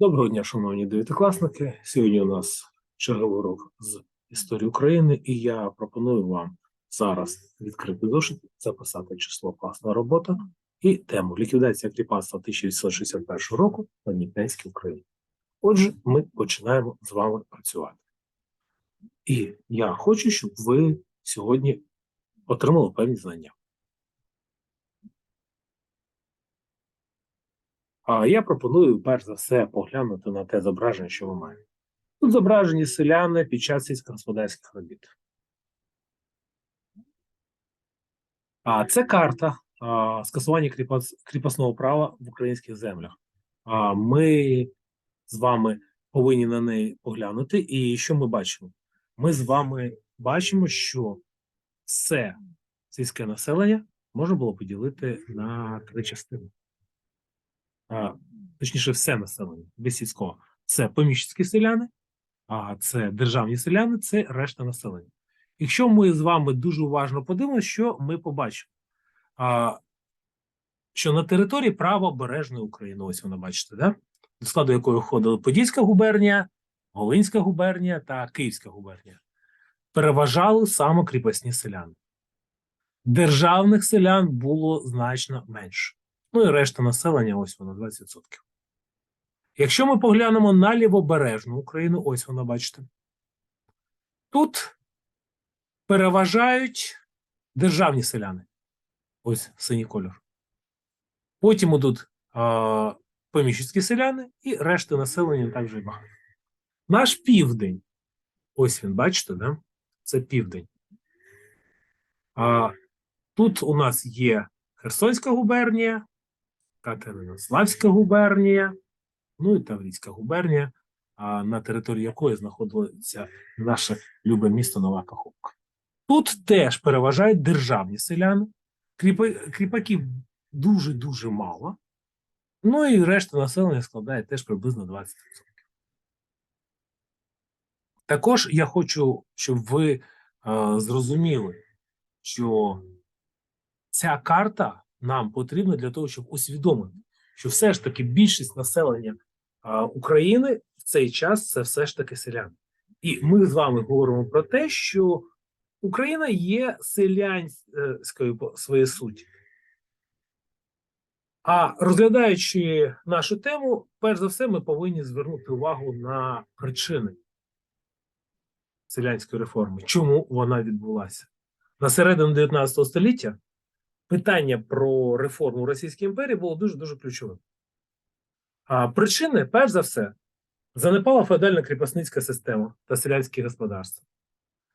Доброго дня, шановні дев'ятикласники. Сьогодні у нас черговий урок з історії України, і я пропоную вам зараз відкрити зошит, записати число класна робота і тему ліквідація кріпацтва 1861 року на Дніпрянській Україні. Отже, ми починаємо з вами працювати. І я хочу, щоб ви сьогодні отримали певні знання. А я пропоную перш за все поглянути на те зображення, що ви маєте. Тут зображені селяни під час сільськогосподарських робіт. А це карта а, скасування кріпос, кріпосного права в українських землях. А ми з вами повинні на неї поглянути. І що ми бачимо? Ми з вами бачимо, що все сільське населення можна було поділити на три частини точніше, все населення без сільського. Це поміщицькі селяни, а це державні селяни, це решта населення. Якщо ми з вами дуже уважно подивимося, що ми побачимо? А, що на території правобережної України, ось вона бачите, да? до складу якої входили Подільська губернія, Волинська губернія та Київська губернія, переважали саме кріпосні селяни. Державних селян було значно менше. Ну і решта населення, ось воно 20%. Якщо ми поглянемо на лівобережну Україну, ось воно, бачите, тут переважають державні селяни. Ось синій кольор. Потім ідуть а, поміщицькі селяни і решта населення також багато. Наш південь, ось він, бачите, да? це південь. А, Тут у нас є Херсонська губернія, Катеринославська губернія, ну і Таврійська губернія, на території якої знаходилося наше любе місто Нова Каховка. Тут теж переважають державні селяни, кріпаків дуже-дуже мало, ну і решта населення складає теж приблизно 20%. Також я хочу, щоб ви е, зрозуміли, що ця карта нам потрібна для того, щоб усвідомити, що все ж таки більшість населення України в цей час це все ж таки селяни. І ми з вами говоримо про те, що Україна є селянською по своїй суті. А розглядаючи нашу тему, перш за все, ми повинні звернути увагу на причини селянської реформи, чому вона відбулася на середину 19 століття питання про реформу Російської імперії було дуже дуже ключовим. А причини, перш за все, занепала феодальна кріпосницька система та селянське господарство.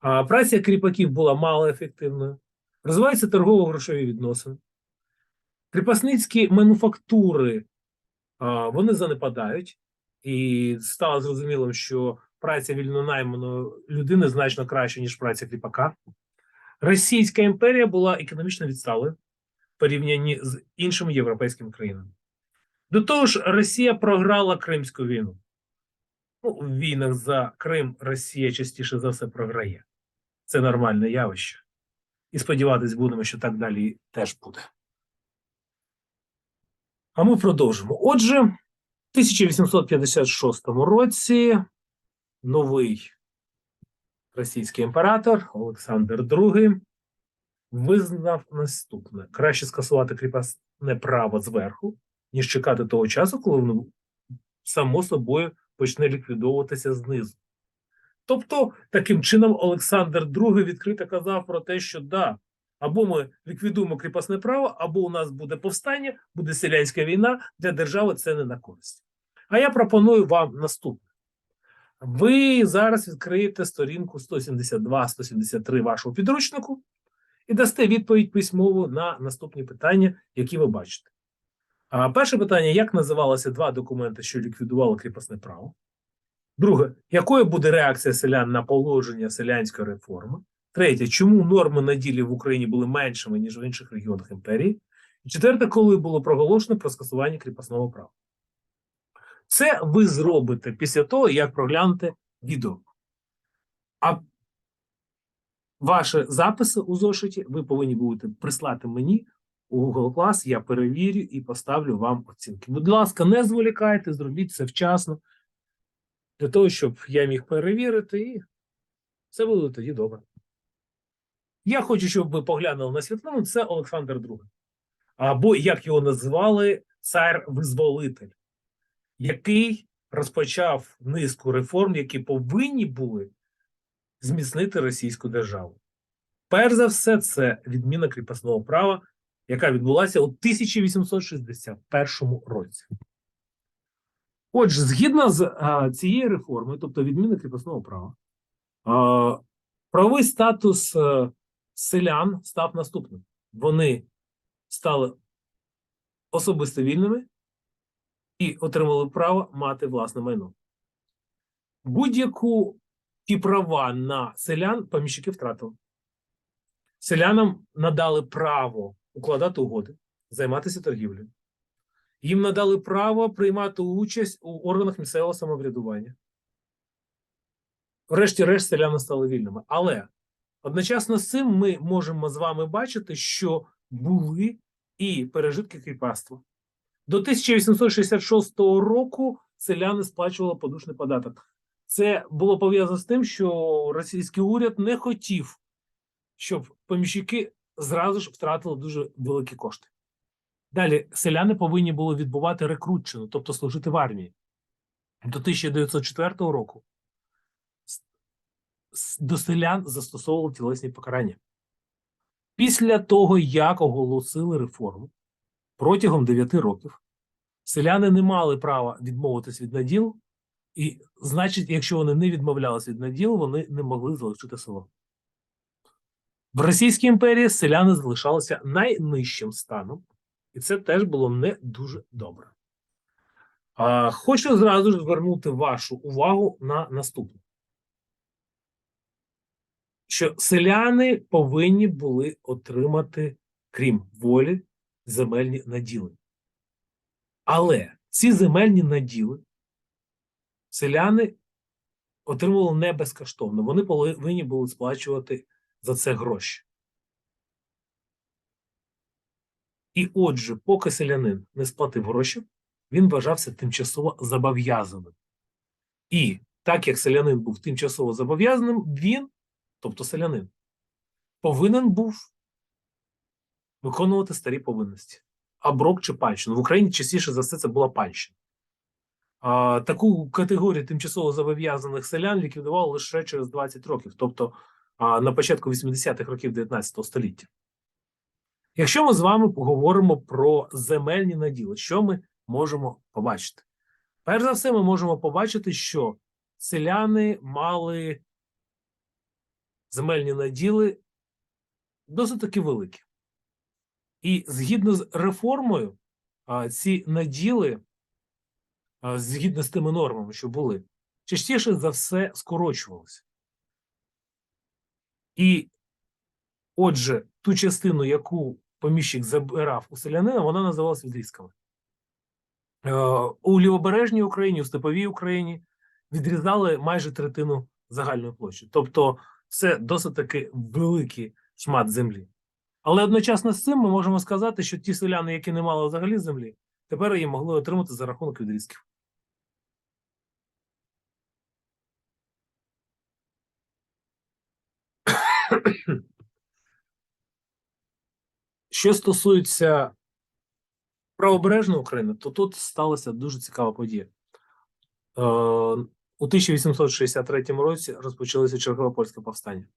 А праця кріпаків була малоефективною, розвиваються торгово-грошові відносини. Кріпосницькі мануфактури а, вони занепадають, і стало зрозумілим, що праця вільнонайманої людини значно краще, ніж праця кріпака. Російська імперія була економічно відсталою в порівнянні з іншими європейськими країнами. До того ж, Росія програла Кримську війну. Ну, в війнах за Крим Росія частіше за все програє. Це нормальне явище. І сподіватись будемо, що так далі теж буде. А ми продовжимо. Отже, в 1856 році новий російський імператор Олександр II визнав наступне: краще скасувати кріпосне право зверху, ніж чекати того часу, коли воно само собою почне ліквідовуватися знизу. Тобто, таким чином, Олександр II відкрито казав про те, що да, або ми ліквідуємо кріпосне право, або у нас буде повстання, буде селянська війна, для держави це не на користь. А я пропоную вам наступне. Ви зараз відкриєте сторінку 172-173 вашого підручнику і дасте відповідь письмову на наступні питання, які ви бачите. А перше питання: як називалися два документи, що ліквідували кріпосне право? Друге, якою буде реакція селян на положення селянської реформи? Третє, чому норми на ділі в Україні були меншими, ніж в інших регіонах імперії? І четверте, коли було проголошено про скасування кріпосного права? Це ви зробите після того, як проглянете відео. А ваші записи у зошиті ви повинні будете прислати мені у Google Class, я перевірю і поставлю вам оцінки. Будь ласка, не зволікайте, зробіть це вчасно, для того, щоб я міг перевірити, і все буде тоді добре. Я хочу, щоб ви поглянули на світлину. Це Олександр II. Або, як його назвали, цар-визволитель, який розпочав низку реформ, які повинні були зміцнити російську державу. Перш за все, це відміна кріпосного права, яка відбулася у 1861 році. Отже, згідно з а, цією реформою, тобто відміна кріпосного права, а, правовий статус а, селян став наступним: вони стали особисто вільними і отримали право мати власне майно. Будь-яку ті права на селян поміщики втратили. Селянам надали право укладати угоди, займатися торгівлею. Їм надали право приймати участь у органах місцевого самоврядування. Врешті-решт селяни стали вільними. Але одночасно з цим ми можемо з вами бачити, що були і пережитки кріпацтва. До 1866 року селяни сплачували подушний податок. Це було пов'язано з тим, що російський уряд не хотів, щоб поміщики зразу ж втратили дуже великі кошти. Далі селяни повинні були відбувати рекрутчину, тобто служити в армії. До 1904 року до селян застосовували тілесні покарання. Після того, як оголосили реформу, протягом 9 років селяни не мали права відмовитись від наділу, і, значить, якщо вони не відмовлялися від наділу, вони не могли залишити село. В Російській імперії селяни залишалися найнижчим станом, і це теж було не дуже добре. А, хочу зразу ж звернути вашу увагу на наступне: що селяни повинні були отримати, крім волі, земельні наділи. Але ці земельні наділи селяни отримували не безкоштовно. Вони повинні були сплачувати за це гроші. І отже, поки селянин не сплатив гроші, він вважався тимчасово зобов'язаним. І так як селянин був тимчасово зобов'язаним, він, тобто селянин, повинен був виконувати старі повинності. Аброк чи панщину. В Україні частіше за все це була панщина. А, таку категорію тимчасово зобов'язаних селян ліквідували лише через 20 років, тобто а, на початку 80-х років 19 століття. Якщо ми з вами поговоримо про земельні наділи, що ми можемо побачити? Перш за все, ми можемо побачити, що селяни мали земельні наділи досить таки великі. І згідно з реформою, ці наділи, згідно з тими нормами, що були, частіше за все скорочувалися. І отже, ту частину, яку поміщик забирав у селянина, вона називалась відрізками. У лівобережній Україні, у степовій Україні відрізали майже третину загальної площі. Тобто, це досить таки великий шмат землі. Але одночасно з цим ми можемо сказати, що ті селяни, які не мали взагалі землі, тепер її могли отримати за рахунок відрізків. Що стосується правобережної України, то тут сталася дуже цікава подія. Е, у 1863 році розпочалося чергове польське повстання.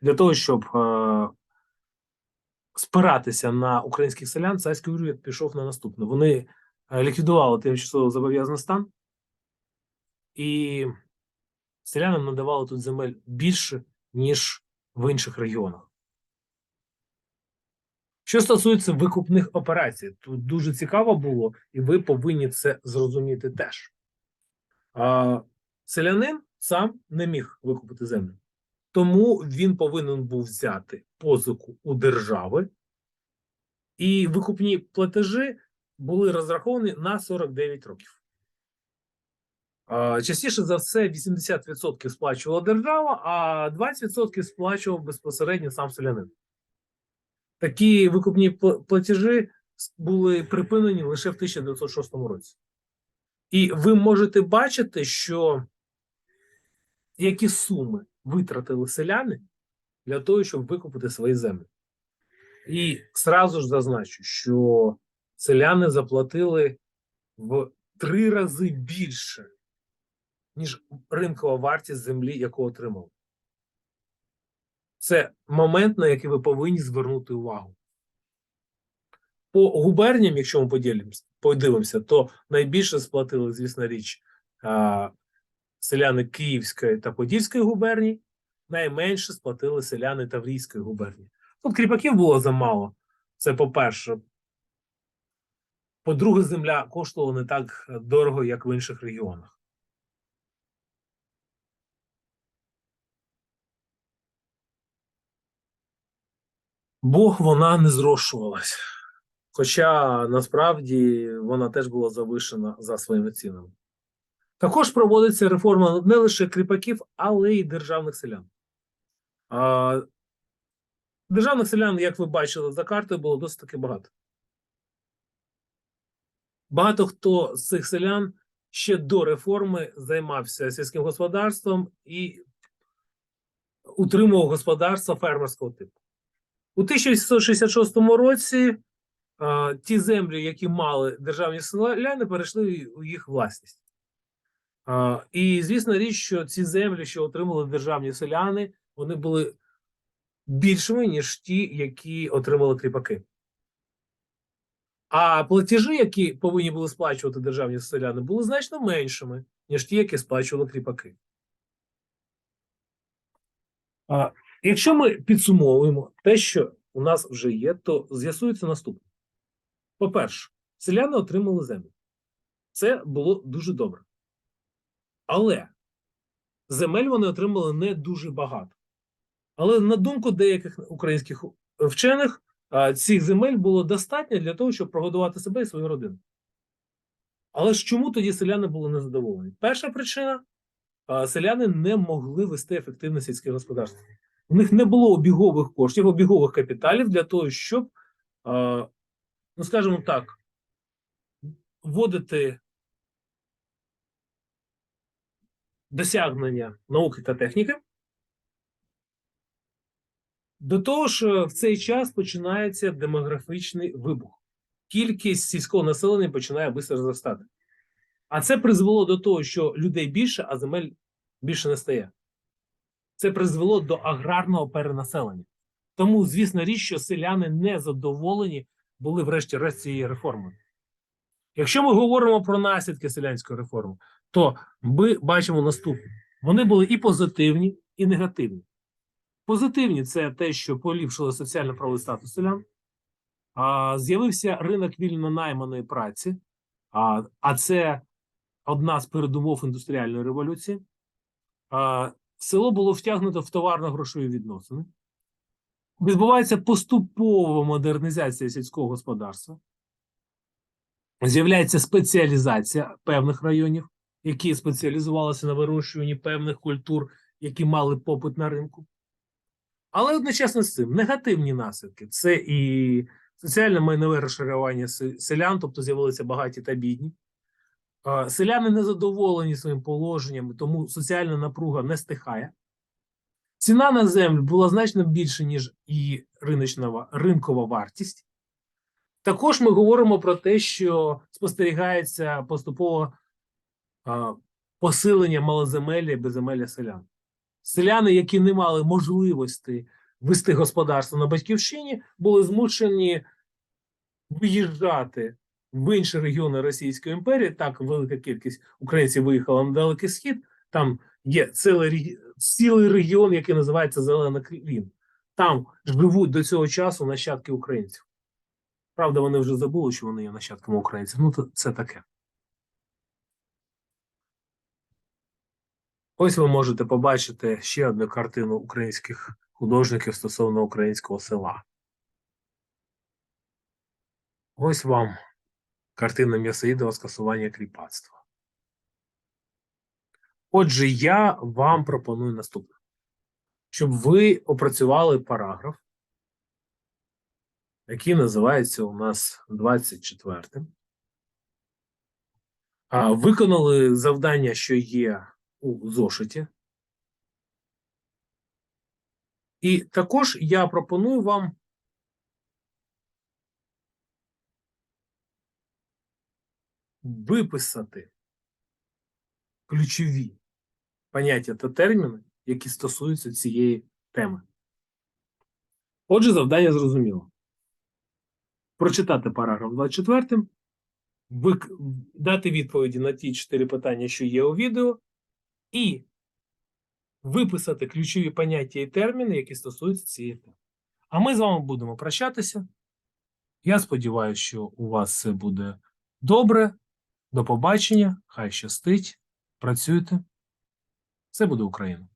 Для того, щоб е, спиратися на українських селян, царський уряд пішов на наступне. Вони е, ліквідували тимчасово зобов'язаний стан, і селянам надавали тут земель більше, ніж в інших регіонах. Що стосується викупних операцій, тут дуже цікаво було, і ви повинні це зрозуміти теж. Селянин сам не міг викупити землю, тому він повинен був взяти позику у держави, і викупні платежі були розраховані на 49 років. Частіше за все, 80% сплачувала держава, а 20% сплачував безпосередньо сам селянин. Такі викупні платежі були припинені лише в 1906 році. І ви можете бачити, що які суми витратили селяни для того, щоб викупити свої землі. І зразу ж зазначу, що селяни заплатили в три рази більше, ніж ринкова вартість землі, яку отримали. Це момент, на який ви повинні звернути увагу. По губерніям, якщо ми поділимося, подивимося, то найбільше сплатили, звісно, річ, селяни Київської та Подільської губернії, найменше сплатили селяни Таврійської губернії. Тут кріпаків було замало. Це по-перше. По-друге, земля коштувала не так дорого, як в інших регіонах. Бо вона не зрошувалась. Хоча насправді вона теж була завишена за своїми цінами. Також проводиться реформа не лише кріпаків, але й державних селян. А, державних селян, як ви бачили за картою, було досить таки багато. Багато хто з цих селян ще до реформи займався сільським господарством і утримував господарство фермерського типу. У 1666 році а, ті землі, які мали державні селяни, перейшли у їх власність. І звісно річ, що ці землі, що отримали державні селяни, вони були більшими, ніж ті, які отримали кріпаки. А платежі, які повинні були сплачувати державні селяни, були значно меншими, ніж ті, які сплачували кріпаки. А, якщо ми підсумовуємо те, що у нас вже є, то з'ясується наступне. По-перше, селяни отримали землю. Це було дуже добре. Але земель вони отримали не дуже багато. Але на думку деяких українських вчених, цих земель було достатньо для того, щоб прогодувати себе і свою родину. Але ж чому тоді селяни були незадоволені? Перша причина селяни не могли вести ефективне сільське господарство. У них не було обігових коштів, обігових капіталів для того, щоб, ну скажімо так, вводити досягнення науки та техніки. До того ж, в цей час починається демографічний вибух. Кількість сільського населення починає швидко зростати. А це призвело до того, що людей більше, а земель більше не стає. Це призвело до аграрного перенаселення. Тому, звісно, річ, що селяни не задоволені були врешті-решт цією реформою. Якщо ми говоримо про наслідки селянської реформи, то ми бачимо наступне: вони були і позитивні, і негативні. Позитивні це те, що поліпшило соціально-правовий статус селян, з'явився ринок вільно найманої праці, а, а це одна з передумов індустріальної революції. А, село було втягнуто в товарно-грошові відносини. Відбувається поступова модернізація сільського господарства. З'являється спеціалізація певних районів, які спеціалізувалися на вирощуванні певних культур, які мали попит на ринку. Але одночасно з цим негативні наслідки це і соціальне майнове розшарування селян, тобто з'явилися багаті та бідні. Селяни не задоволені своїм положенням, тому соціальна напруга не стихає. Ціна на землю була значно більше, ніж риночна ринкова вартість. Також ми говоримо про те, що спостерігається поступово а, посилення малоземелля і безземелля селян. Селяни, які не мали можливості вести господарство на батьківщині, були змушені виїжджати в інші регіони Російської імперії. Так, велика кількість українців виїхала на Далекий Схід. Там є цілий, цілий регіон, який називається Зелена Клін. Там живуть до цього часу нащадки українців. Правда, вони вже забули, що вони є нащадками українців. Ну, то це таке. Ось ви можете побачити ще одну картину українських художників стосовно українського села. Ось вам картина М'ясоїдова скасування кріпацтва. Отже, я вам пропоную наступне: щоб ви опрацювали параграф який називається у нас 24. А, виконали завдання, що є у зошиті. І також я пропоную вам виписати ключові поняття та терміни, які стосуються цієї теми. Отже, завдання зрозуміло. Прочитати параграф 24, вик... дати відповіді на ті чотири питання, що є у відео, і виписати ключові поняття і терміни, які стосуються цієї теми. А ми з вами будемо прощатися. Я сподіваюся, що у вас все буде добре. До побачення. Хай щастить. Працюйте. Це буде Україна.